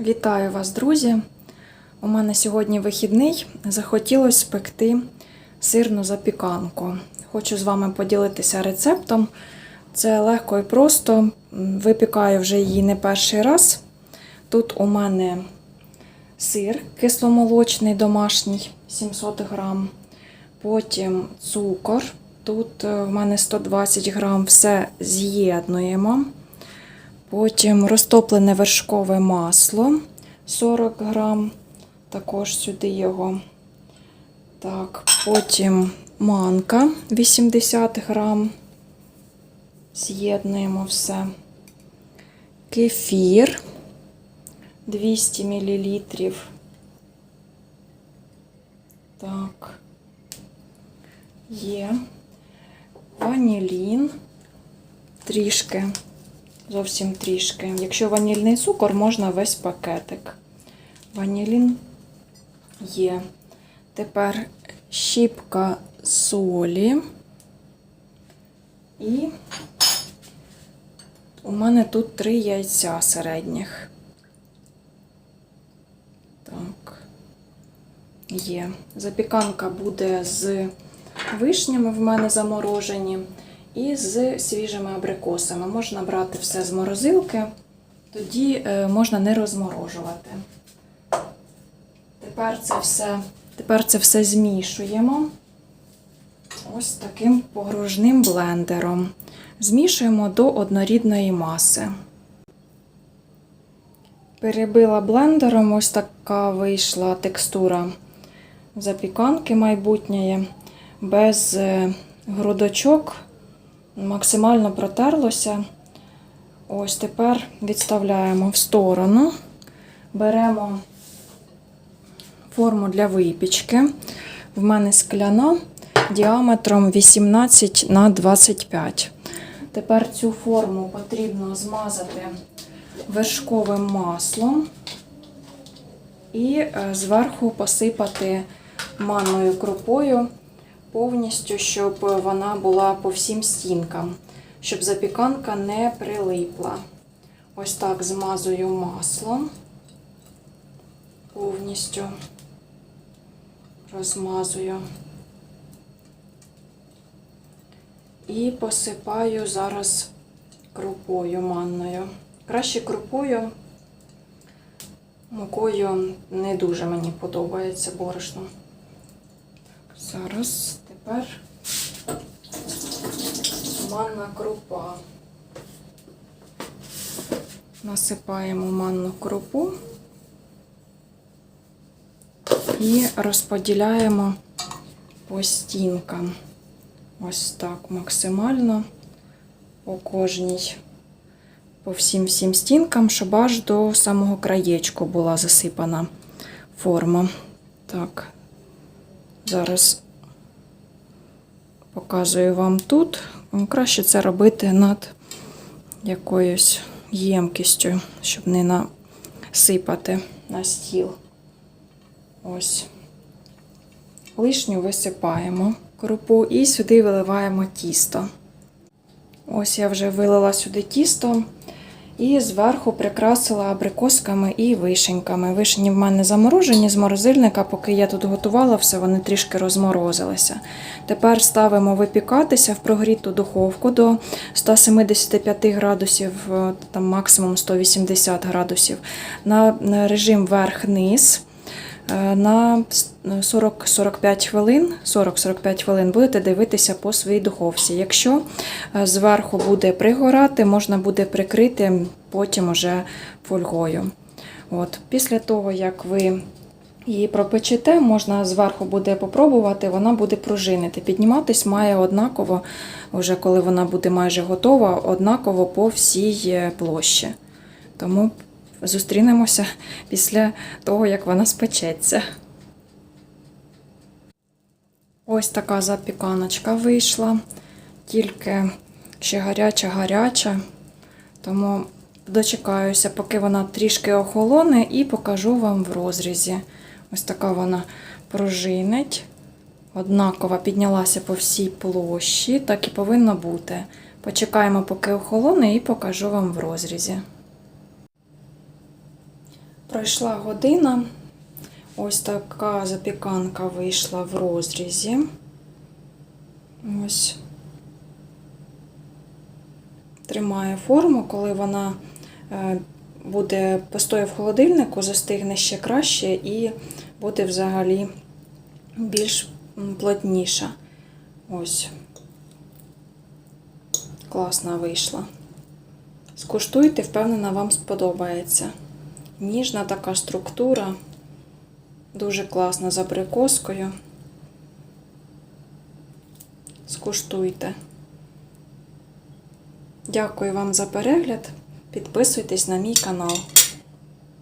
Вітаю вас, друзі! У мене сьогодні вихідний. Захотілося спекти сирну запіканку. Хочу з вами поділитися рецептом. Це легко і просто. Випікаю вже її не перший раз. Тут у мене сир кисломолочний домашній 700 грам. Потім цукор. Тут е, в мене 120 грам. Все з'єднуємо. Потім розтоплене вершкове масло 40 грам. Також сюди його. Так, потім манка 80 грам. З'єднуємо все. Кефір 200 мл. Так. Є. Ванілін. Трішки зовсім трішки. Якщо ванільний цукор, можна весь пакетик. Ванілін є. Tепер щіпка солі. І у мене тут три яйця середніх. Так, є. Запіканка буде з вишнями в мене заморожені і з свіжими абрикосами. Можна брати все з морозилки, тоді е, можна не розморожувати. Тепер це все, тепер це все змішуємо ось таким погружним блендером. Змішуємо до однорідної маси. Перебила блендером, ось така вийшла текстура запіканки майбутньої, без е, грудочок максимально протерлося. Ось тепер відставляємо в сторону, беремо форму для випічки. В мене скляна діаметром 18 на 25. Тепер цю форму потрібно змазати вершковим маслом і е, зверху посипати манною крупою повністю, щоб вона була по всім стінкам, щоб запіканка не прилипла. Ось так змазую маслом, повністю розмазую. І посипаю зараз крупою манною. Краще крупою, мукою не дуже мені подобається борошно. Зараз тепер манна крупа. Насипаємо манну крупу і розподіляємо по стінкам. Ось так максимально по кожній, по всім всім стінкам, щоб аж до самого краєчку була засипана форма. Так, Зараз показую вам тут. Краще це робити над якоюсь ємкістю, щоб не насипати на стіл. Ось. Лишню висипаємо крупу і сюди виливаємо тісто. Ось я вже вилила сюди тісто. І зверху прикрасила абрикосками і вишеньками. Вишені в мене заморожені з морозильника, поки я тут готувала все, вони трішки розморозилися. Тепер ставимо випікатися в прогріту духовку до 175 градусів, е, там максимум 180 градусів, на режим верх-низ. Е, На 40-45 хвилин 40-45 хвилин будете дивитися по своїй духовці. Якщо е, зверху буде пригорати, можна буде прикрити потім уже фольгою. От. Після того, як ви її пропечете, можна зверху буде попробувати, вона буде пружинити. Підніматись має однаково, вже коли вона буде майже готова, однаково по всій е, площі. Тому зустрінемося після того, як вона спечеться. Ось така запіканочка вийшла, тільки ще гаряча-гаряча. Тому дочекаюся, поки вона трішки охолоне, і покажу вам в розрізі. Ось така вона пружинить. Однаково піднялася по всій площі, так і повинно бути. Почекаємо, поки охолоне, і покажу вам в розрізі. Пройшла година. Ось така запіканка вийшла в розрізі. Ось. Тримає форму, коли вона е, буде постоє в холодильнику, застигне ще краще і буде взагалі більш плотніша. Ось. Класна вийшла. Скуштуйте, впевнена, вам сподобається. Ніжна така структура, дуже класна за прикоскою. Скуштуйте. Дякую вам за перегляд. Підписуйтесь на мій канал.